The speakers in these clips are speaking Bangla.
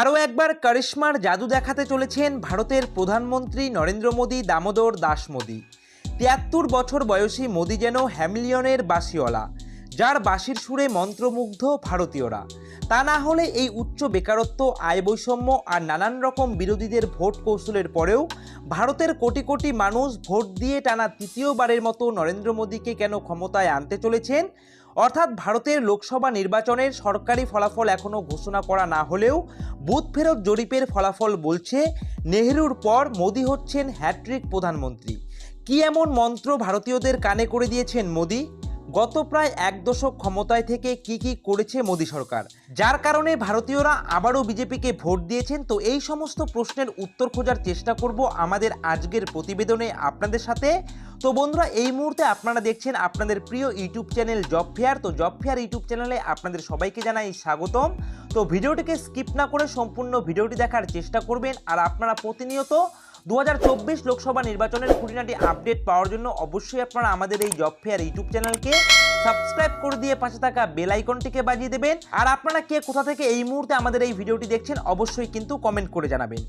আরও একবার কারিশ্মার জাদু দেখাতে চলেছেন ভারতের প্রধানমন্ত্রী নরেন্দ্র মোদী দামোদর দাস মোদী। তিয়াত্তর বছর বয়সী মোদী যেন হ্যামিলিয়নের বাসিওয়ালা যার বাসির সুরে মন্ত্রমুগ্ধ ভারতীয়রা। তা না হলে এই উচ্চ বেকারত্ব, আয় বৈষম্য আর নানান রকম বিরোধীদের ভোট কৌশলের পরেও ভারতের কোটি কোটি মানুষ ভোট দিয়ে টানা তৃতীয়বারের মতো নরেন্দ্র মোদীকে কেন ক্ষমতায় আনতে চলেছেন অর্থাৎ ভারতের লোকসভা নির্বাচনের সরকারি ফলাফল এখনও ঘোষণা করা না হলেও বুথ ফেরত জরিপের ফলাফল বলছে, নেহরুর পর মোদি হচ্ছেন হ্যাট্রিক প্রধানমন্ত্রী। কি এমন মন্ত্র ভারতীয়দের কানে করে দিয়েছেন মোদী? গত প্রায় এক দশক ক্ষমতায় থেকে কি কি করেছে মোদী সরকার? যার কারণে ভারতীয়রা আবারও বিজেপিকে ভোট দিয়েছেন, তো এই সমস্ত প্রশ্নের উত্তর খোঁজার চেষ্টা করব আমাদের আজকের প্রতিবেদনে আপনাদের সাথে। তো বন্ধুরা, এই মুহূর্তে আপনারা দেখছেন আপনাদের প্রিয় ইউটিউব চ্যানেল জব ফেয়ার, তো জব ফেয়ার ইউটিউব চ্যানেলে আপনাদের সবাইকে জানাই স্বাগতম। তো ভিডিওটিকে স্কিপ না করে সম্পূর্ণ ভিডিওটি দেখার চেষ্টা করবেন, আর আপনারা প্রতিনিয়ত দু হাজার চব্বিশ লোকসভা নির্বাচনের খুঁটিনাটি আপডেট পাওয়ার জন্য অবশ্যই আপনারা আমাদের এই জব ফেয়ার ইউটিউব চ্যানেলকে সাবস্ক্রাইব করে দিয়ে পাশে থাকা বেল আইকনটিকে বাজিয়ে দেবেন। আর আপনারা কে, কোথা থেকে এই মুহূর্তে আমাদের এই ভিডিওটি দেখছেন অবশ্যই কিন্তু কমেন্ট করে জানাবেন।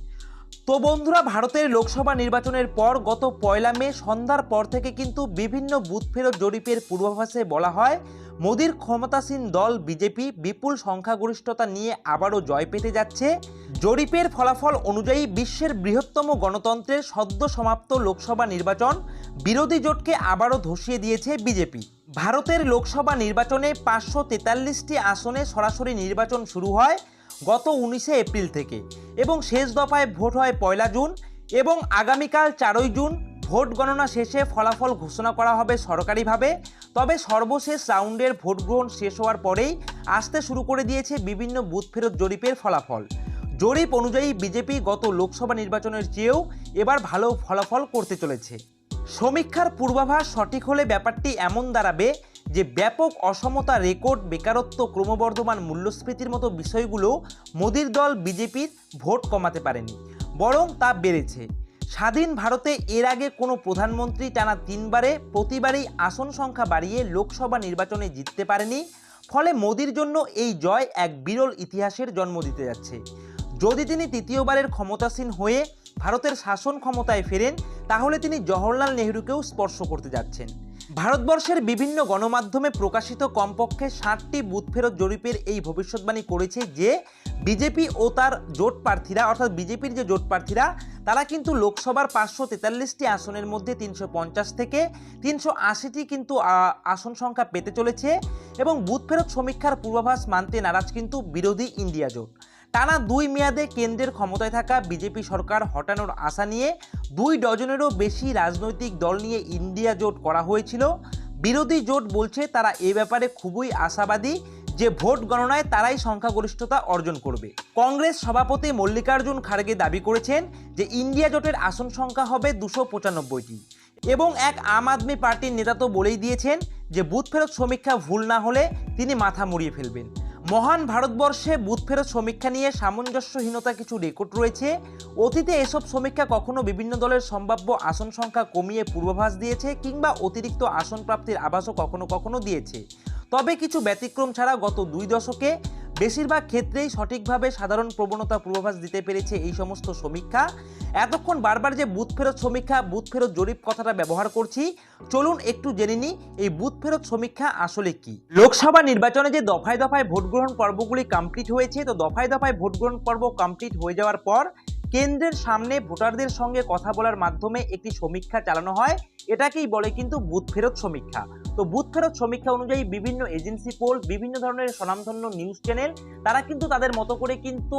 তো বন্ধুরা, ভারতের লোকসভা নির্বাচনের পর গত পয়লা মে সন্ধ্যার পর থেকে কিন্তু বিভিন্ন বুথ ফেরত জরিপের পূর্বাভাসে বলা হয় মোদীর ক্ষমতাসীন দল বিজেপি বিপুল সংখ্যাগরিষ্ঠতা নিয়ে আবারও জয় পেতে যাচ্ছে। জরিপের ফলাফল অনুযায়ী বিশ্বের বৃহত্তম গণতন্ত্রের সদ্য সমাপ্ত লোকসভা নির্বাচন বিরোধী জোটকে আবারও ধসিয়ে দিয়েছে বিজেপি। ভারতের লোকসভা নির্বাচনে পাঁচশো তেতাল্লিশটি আসনে সরাসরি নির্বাচন শুরু হয় গত উনিশে এপ্রিল থেকে এবং শেষ দফায় ভোট হয় পয়লা জুন এবং আগামীকাল চারই জুন ভোট গণনা শেষে ফলাফল ঘোষণা করা হবে সরকারিভাবে, তবে সর্বশেষ রাউন্ডের ভোট গ্রহণ শেষ হওয়ার পরেই আসতে শুরু করে দিয়েছে বিভিন্ন বুথ ফেরত জরিপের ফলাফল। জরিপ অনুযায়ী বিজেপি গত লোকসভা নির্বাচনের চেয়েও এবার ভালো ফলাফল করতে চলেছে। সমীক্ষার পূর্বাভাস সঠিক হলে ব্যাপারটি এমন দাঁড়াবে যে ব্যাপক অসমতা রেকর্ড বেকারত্ব ক্রমবর্ধমান মূল্যস্ফীতির মতো বিষয়গুলো মোদির দল বিজেপির ভোট কমাতে পারেনি, বরং তা বেড়েছে। স্বাধীন ভারতে এর আগে কোনো প্রধানমন্ত্রী টানা তিনবারে প্রতিবারই আসন সংখ্যা বাড়িয়ে লোকসভা নির্বাচনে জিততে পারেনি, ফলে মোদির জন্য এই জয় এক বিরল ইতিহাসের জন্ম দিতে যাচ্ছে। যদি তিনি তৃতীয়বারের ক্ষমতাসীন হয়ে ভারতের শাসন ক্ষমতায় ফেরেন, তাহলে তিনি জওহরলাল নেহরুকেও স্পর্শ করতে যাচ্ছেন। ভারতবর্ষের বিভিন্ন গণমাধ্যমে প্রকাশিত কমপক্ষে ষাটটি বুথ ফেরত জরিপের এই ভবিষ্যৎবাণী করেছে যে, বিজেপি ও তার জোট প্রার্থীরা, অর্থাৎ বিজেপির যে জোট প্রার্থীরা, তারা কিন্তু লোকসভার পাঁচশো তেতাল্লিশটি আসনের মধ্যে তিনশো পঞ্চাশ থেকে তিনশো আশিটি কিন্তু আসন সংখ্যা পেতে চলেছে এবং বুথ ফেরত সমীক্ষার পূর্বাভাস মানতে নারাজ কিন্তু বিরোধী ইন্ডিয়া জোট। টানা দুই মেয়াদে কেন্দ্রের ক্ষমতায় থাকা বিজেপি সরকার হটানোর আশা নিয়ে দুই ডজনেরও বেশি রাজনৈতিক দল নিয়ে ইন্ডিয়া জোট করা হয়েছিল। বিরোধী জোট বলছে তারা এ ব্যাপারে খুবই আশাবাদী যে ভোট গণনায় তারাই সংখ্যাগরিষ্ঠতা অর্জন করবে। কংগ্রেস সভাপতি মল্লিকার্জুন খাড়গে দাবি করেছেন যে ইন্ডিয়া জোটের আসন সংখ্যা হবে দুশো পঁচানব্বইটি। এবং এক আম আদমি পার্টির নেতা তো বলেই দিয়েছেন যে বুথ ফেরত সমীক্ষা ভুল না হলে তিনি মাথা মুড়িয়ে ফেলবেন। মহান ভারতবর্ষে বুথ ফেরত সমীক্ষা নিয়ে সামঞ্জস্যহীনতা কিছু রেকর্ড রয়েছে। অতীতে এসব সমীক্ষা কখনো বিভিন্ন দলের সম্ভাব্য আসন সংখ্যা কমিয়ে পূর্বাভাস দিয়েছে কিংবা অতিরিক্ত আসন প্রাপ্তির আভাসও কখনো কখনো দিয়েছে। তবে কিছু ব্যতিক্রম ছাড়া গত দুই দশকে বেশিরভাগ ক্ষেত্রেই সঠিকভাবে সাধারণ প্রবণতা পূর্বাভাস দিতে পেরেছে এই সমস্ত সমীক্ষা। এতক্ষণ বারবার যে বুথ ফেরত সমীক্ষা, বুথ ফেরত জরিপ কথাটা ব্যবহার করছি, চলুন একটু জেনে নিই এই বুথ ফেরত সমীক্ষা আসলে কি? লোকসভা নির্বাচনে যে দফায় দফায় ভোটগ্রহণ পর্বগুলি কমপ্লিট হয়েছে, তো দফায় দফায় ভোটগ্রহণ পর্ব কমপ্লিট হয়ে যাওয়ার পর কেন্দ্রের সামনে ভোটারদের সঙ্গে কথা বলার মাধ্যমে একটি সমীক্ষা চালানো হয়। এটাকেই বলে কিন্তু বুথ ফেরত সমীক্ষা। তো বুথ ফেরত সমীক্ষা অনুযায়ী বিভিন্ন এজেন্সি পোল, বিভিন্ন ধরনের স্বনামধন্য নিউজ চ্যানেল, তারা কিন্তু তাদের মতো করে কিন্তু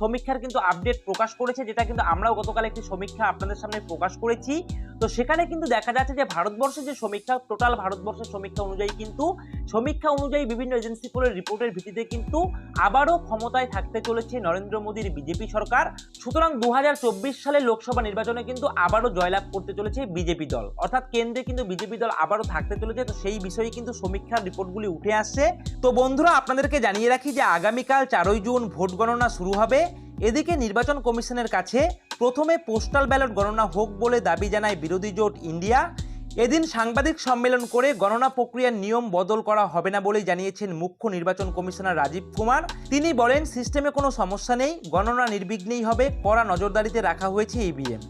সমীক্ষার কিন্তু আপডেট প্রকাশ করেছে, যেটা কিন্তু আমরাও গতকাল একটি সমীক্ষা আপনাদের সামনে প্রকাশ করেছি। তো সেখানে কিন্তু দেখা যাচ্ছে যে ভারতবর্ষের যে সমীক্ষা টোটাল ভারতবর্ষের সমীক্ষা অনুযায়ী কিন্তু, সমীক্ষা অনুযায়ী বিভিন্ন এজেন্সি পোলের রিপোর্টের ভিত্তিতে কিন্তু আবারও ক্ষমতায় থাকতে চলেছে নরেন্দ্র মোদীর বিজেপি সরকার। সুতরাং দু সালে লোকসভা নির্বাচনে কিন্তু আবারও জয়লাভ করতে চলেছে বিজেপি দল। অর্থাৎ কেন্দ্রে কিন্তু বিজেপি দল আবারও থাকতে চলেছে, তো সেই বিষয়ে কিন্তু সমীক্ষার রিপোর্টগুলি উঠে আসছে। তো বন্ধুরা, আপনাদেরকে জানিয়ে রাখি যে আগামীকাল চারই জুন ভোট গণনা শুরু হবে। এদিকে নির্বাচন কমিশনের কাছে প্রথমে পোস্টাল ব্যালট গণনা হোক বলে দাবি জানায় বিরোধী জোট ইন্ডিয়া। এদিন সাংবাদিক সম্মেলন করে গণনা প্রক্রিয়ার নিয়ম বদল করা হবে না বলেই জানিয়েছেন মুখ্য নির্বাচন কমিশনার রাজীব কুমার। তিনি বলেন, সিস্টেমে কোনো সমস্যা নেই, গণনা নির্বিঘ্নেই হবে, কড়া নজরদারিতে রাখা হয়েছে ইভিএম।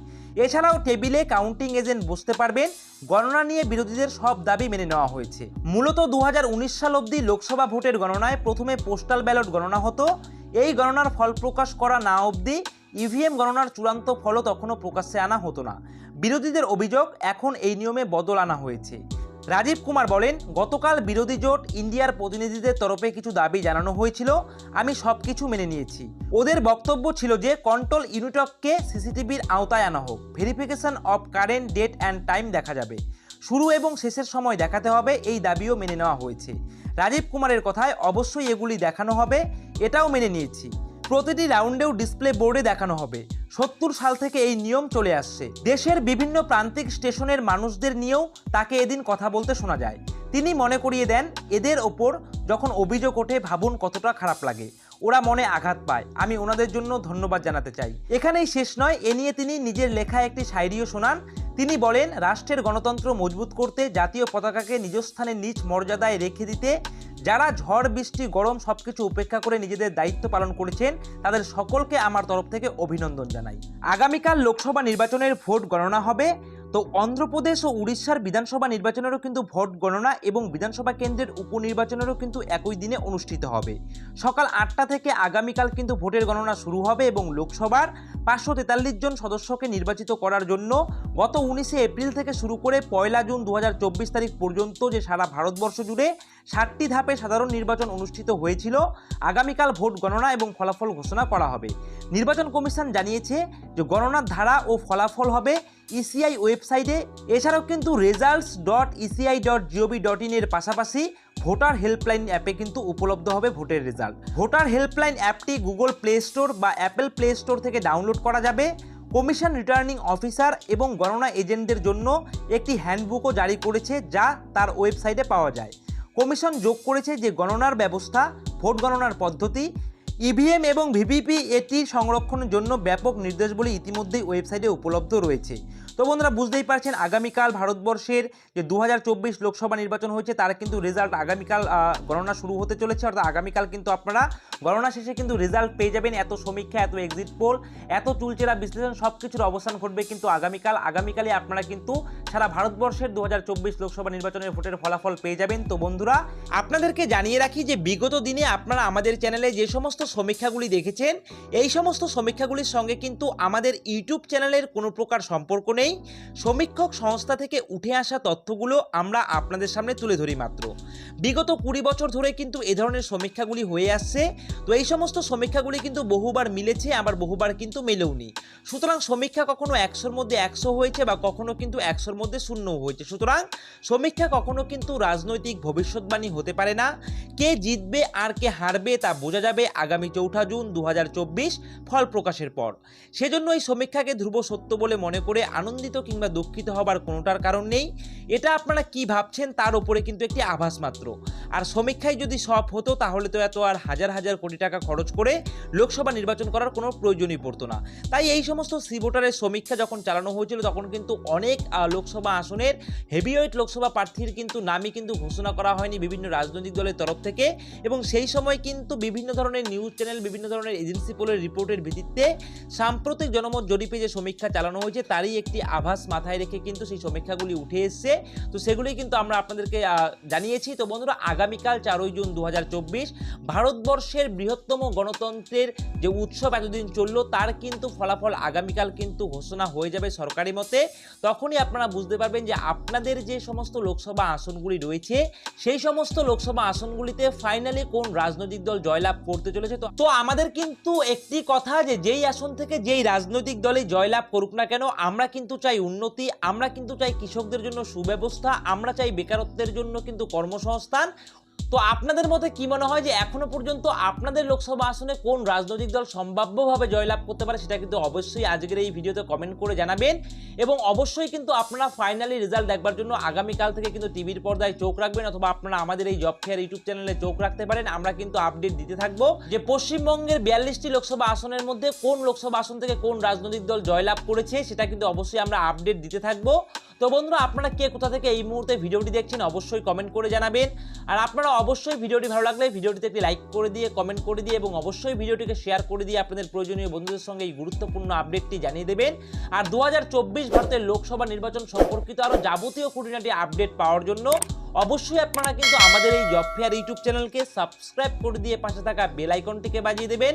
এছাড়াও টেবিলে কাউন্টিং এজেন্ট বসতে পারবেন, গণনা নিয়ে বিরোধীদের সব দাবি মেনে নেওয়া হয়েছে। মূলত দু হাজার উনিশ সাল অবধি লোকসভা ভোটের গণনায় প্রথমে পোস্টাল ব্যালট গণনা হতো, এই গণনার ফল প্রকাশ করা না অবধি ইভিএম গণনার চূড়ান্ত ফলও তখনও প্রকাশ্যে আনা হতো না। বিরোধীদের অভিযোগ এখন এই নিয়মে বদল আনা হয়েছে। রাজীব কুমার বলেন, গতকাল বিরোধী জোট ইন্ডিয়ার প্রতিনিধিদের তরফে কিছু দাবি জানানো হয়েছিল। আমি সব কিছু মেনে নিয়েছি। ওদের বক্তব্য ছিল যে, কন্ট্রোল ইউনিটককে সিসিটিভির আওতায় আনা হোক। Verification of current date and time দেখা যাবে। শুরু এবং শেষের সময় দেখাতে হবে, এই দাবিও মেনে নেওয়া হয়েছে। রাজীব কুমারের কথায় অবশ্যই এগুলি দেখানো হবে, এটাও মেনে নিয়েছি। প্রতিটি রাউন্ডেও ডিসপ্লে বোর্ডে দেখানো হবে। সত্তর সাল থেকে এই নিয়ম চলে আসছে। দেশের বিভিন্ন প্রান্তিক স্টেশনের মানুষদের নিয়েও তাকে এদিন কথা বলতে শোনা যায়। তিনি মনে করিয়ে দেন, এদের ওপর যখন অভিযোগ ওঠে, ভাবুন কতটা খারাপ লাগে। ওরা মনে আঘাত পায়। আমি ওনাদের জন্য ধন্যবাদ জানাতে চাই। এখানেই শেষ নয়। এ নিয়ে তিনি নিজের লেখা একটি শায়রিও শোনান। তিনি বলেন, রাষ্ট্রের গণতন্ত্র মজবুত করতে জাতীয় পতাকাকে নিজস্থানে নিজ মর্যাদায় রেখে দিতে যারা ঝড়, বৃষ্টি, গরম সব কিছু উপেক্ষা করে নিজেদের দায়িত্ব পালন করেছেন, তাদের সকলকে আমার তরফ থেকে অভিনন্দন জানাই। আগামীকাল লোকসভা নির্বাচনের ভোট গণনা হবে। তো অন্ধ্রপ্রদেশ ও উড়িষ্যার বিধানসভা নির্বাচনেরও কিন্তু ভোট গণনা এবং বিধানসভা কেন্দ্রের উপনির্বাচনেরও কিন্তু একই দিনে অনুষ্ঠিত হবে। সকাল আটটা থেকে আগামীকাল কিন্তু ভোটের গণনা শুরু হবে এবং লোকসভার পাঁচশো তেতাল্লিশ জন সদস্যকে নির্বাচিত করার জন্য গত উনিশে এপ্রিল থেকে শুরু করে পয়লা জুন দু হাজার চব্বিশ তারিখ পর্যন্ত যে সারা ভারতবর্ষ জুড়ে ষাটটি ধাপে সাধারণ নির্বাচন অনুষ্ঠিত হয়েছিল। আগামীকাল ভোট গণনা এবং ফলাফল ঘোষণা করা হবে। নির্বাচন কমিশন জানিয়েছে যে গণনার ধারা ও ফলাফল হবে ইসিআই ওয়েবসাইটে। এছাড়াও কিন্তু results dot ECI dot G O V dot ইনের পাশাপাশি ভোটার হেল্পলাইন অ্যাপে কিন্তু উপলব্ধ হবে ভোটের রেজাল্ট। ভোটার হেল্পলাইন অ্যাপটি গুগল প্লে স্টোর বা অ্যাপেল প্লে স্টোর থেকে ডাউনলোড করা যাবে। কমিশন রিটার্নিং অফিসার এবং গণনা এজেন্টদের জন্য একটি হ্যান্ডবুকও জারি করেছে যা তার ওয়েবসাইটে পাওয়া যায়। কমিশন যোগ করেছে যে গণনার ব্যবস্থা, ভোট গণনার পদ্ধতি ইভিএম এবং ভিভিপি এটি সংরক্ষণের জন্য ব্যাপক নির্দেশগুলি ইতিমধ্যেই ওয়েবসাইটে উপলব্ধ রয়েছে। তো বন্ধুরা বুঝতেই পারছেন, আগামীকাল ভারতবর্ষের যে দু হাজার চব্বিশ লোকসভা নির্বাচন হয়েছে, তার কিন্তু রেজাল্ট আগামীকাল গণনা শুরু হতে চলেছে। অর্থাৎ আগামীকাল কিন্তু আপনারা গণনা শেষে কিন্তু রেজাল্ট পেয়ে যাবেন। এত সমীক্ষা, এত এক্সিট পোল এত চুলচেরা বিশ্লেষণ সব কিছুর অবস্থান ঘটবে কিন্তু আগামীকাল। আগামীকালে আপনারা কিন্তু সারা ভারতবর্ষের দু হাজার চব্বিশ লোকসভা নির্বাচনের ভোটের ফলাফল পেয়ে যাবেন। তো বন্ধুরা, আপনাদেরকে জানিয়ে রাখি যে বিগত দিনে আপনারা আমাদের চ্যানেলে যে সমস্ত সমীক্ষাগুলি দেখেছেন, এই সমস্ত সমীক্ষাগুলির সঙ্গে কিন্তু আমাদের ইউটিউব চ্যানেলের কোনো প্রকার সম্পর্ক নেই। সমীক্ষক সংস্থা থেকে উঠে আসা তথ্যগুলো আমরা আপনাদের সামনে তুলে ধরি মাত্র। বিগত কুড়ি বছর ধরে কিন্তু এ ধরনের সমীক্ষাগুলি হয়ে আসছে। তো এই সমস্ত সমীক্ষাগুলি কিন্তু বহুবার মিলেছে, আবার বহুবার কিন্তু মেলেওনি। সুতরাং সমীক্ষা কখনো একশোর মধ্যে একশো হয়েছে বা কখনো কিন্তু একশোর মধ্যে শূন্য হয়েছে। সুতরাং সমীক্ষা কখনো কিন্তু রাজনৈতিক ভবিষ্যৎবাণী হতে পারে না। কে জিতবে, আর কে হারবে তা বোঝা যাবে আগামী চৌঠা জুন দু হাজার চব্বিশ ফল প্রকাশের পর। সেজন্য এই সমীক্ষাকে ধ্রুব সত্য বলে মনে করে আনন্দিত কিংবা দুঃখিত হবার কোনোটার কারণ নেই। এটা আপনারা কি ভাবছেন তার উপরে কিন্তু একটি আভাস মাত্র। আর সমীক্ষায় যদি সব হতো তাহলে তো এত আর হাজার হাজার কোটি টাকা খরচ করে লোকসভা নির্বাচন করার কোনো প্রয়োজনই পড়তো না। তাই এই সমস্ত সি ভোটারের সমীক্ষা যখন চালানো হয়েছিল তখন কিন্তু অনেক লোকসভা আসনের হেভিওয়েট লোকসভা প্রার্থীর কিন্তু নামই কিন্তু ঘোষণা করা হয়নি বিভিন্ন রাজনৈতিক দলের তরফ থেকে। এবং সেই সময় কিন্তু বিভিন্ন ধরনের নিউজ চ্যানেল, বিভিন্ন ধরনের এজেন্সি পোলের রিপোর্টের ভিত্তিতে সাম্প্রতিক জনমত জরিপে যে সমীক্ষা চালানো হয়েছে তারই একটি আভাস মাথায় রেখে কিন্তু সেই সমীক্ষাগুলি উঠে এসছে। তো সেগুলি কিন্তু আমরা আপনাদেরকে জানিয়েছি। তো বন্ধুরা, আগামীকাল চারই জুন দু হাজার চব্বিশ ভারতবর্ষের বৃহত্তম গণতন্ত্রের যে উৎসব এতদিন চলল, তার কিন্তু ফলাফল আগামীকাল কিন্তু ঘোষণা হয়ে যাবে সরকারি মতে। তখনই আপনারা বুঝতে পারবেন যে আপনাদের যে সমস্ত লোকসভা আসনগুলি রয়েছে, সেই সমস্ত লোকসভা আসনগুলিতে ফাইনালি কোন রাজনৈতিক দল জয়লাভ করতে চলেছে? তো আমাদের কিন্তু একটি কথা যে, যেই আসন থেকে যেই রাজনৈতিক দলে জয়লাভ করুক না কেন, আমরা কিন্তু চাই উন্নতি আমরা কিন্তু চাই কৃষকদের জন্য সুব্যবস্থা আমরা চাই বেকারত্বের জন্য কিন্তু কর্মসংস্থান তো আপনাদের মতে কি মনে হয় যে এখনও পর্যন্ত আপনাদের লোকসভা আসনে কোন রাজনৈতিক দল সম্ভাব্যভাবে জয়লাভ করতে পারে সেটা কিন্তু অবশ্যই আজকের এই ভিডিওতে কমেন্ট করে জানাবেন। এবং অবশ্যই কিন্তু আপনারা ফাইনালি রেজাল্ট দেখবার জন্য আগামীকাল থেকে কিন্তু টিভির পর্দায় চোখ রাখবেন অথবা আপনারা আমাদের এই জব ফেয়ার ইউটিউব চ্যানেলে চোখ রাখতে পারেন। আমরা কিন্তু আপডেট দিতে থাকব যে পশ্চিমবঙ্গের বিয়াল্লিশটি লোকসভা আসনের মধ্যে কোন লোকসভা আসন থেকে কোন রাজনৈতিক দল জয়লাভ করেছে সেটা কিন্তু অবশ্যই আমরা আপডেট দিতে থাকব। তো বন্ধুরা, আপনারা কে কোথা থেকে এই মুহূর্তে ভিডিওটি দেখছেন অবশ্যই কমেন্ট করে জানাবেন। আর আপনারা অবশ্যই ভিডিওটি ভালো লাগলে ভিডিওটিতে একটি লাইক করে দিয়ে কমেন্ট করে দিয়ে এবং অবশ্যই ভিডিওটিকে শেয়ার করে দিয়ে আপনাদের প্রয়োজনীয় বন্ধুদের সঙ্গে এই গুরুত্বপূর্ণ আপডেটটি জানিয়ে দেবেন। আর দু হাজার চব্বিশ ভারতের লোকসভা নির্বাচন সম্পর্কিত আরও যাবতীয় খুঁটিনাটি আপডেট পাওয়ার জন্য অবশ্যই আপনারা কিন্তু আমাদের এই জব ফেয়ার ইউটিউব চ্যানেলকে সাবস্ক্রাইব করে দিয়ে পাশে থাকা বেল আইকনটিকে বাজিয়ে দেবেন।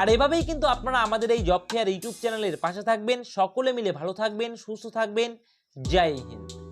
আর এভাবেই কিন্তু আপনারা আমাদের এই জব ফেয়ার ইউটিউব চ্যানেলের পাশে থাকবেন। সকলে মিলে ভালো থাকবেন, সুস্থ থাকবেন। জয় হিন্দ।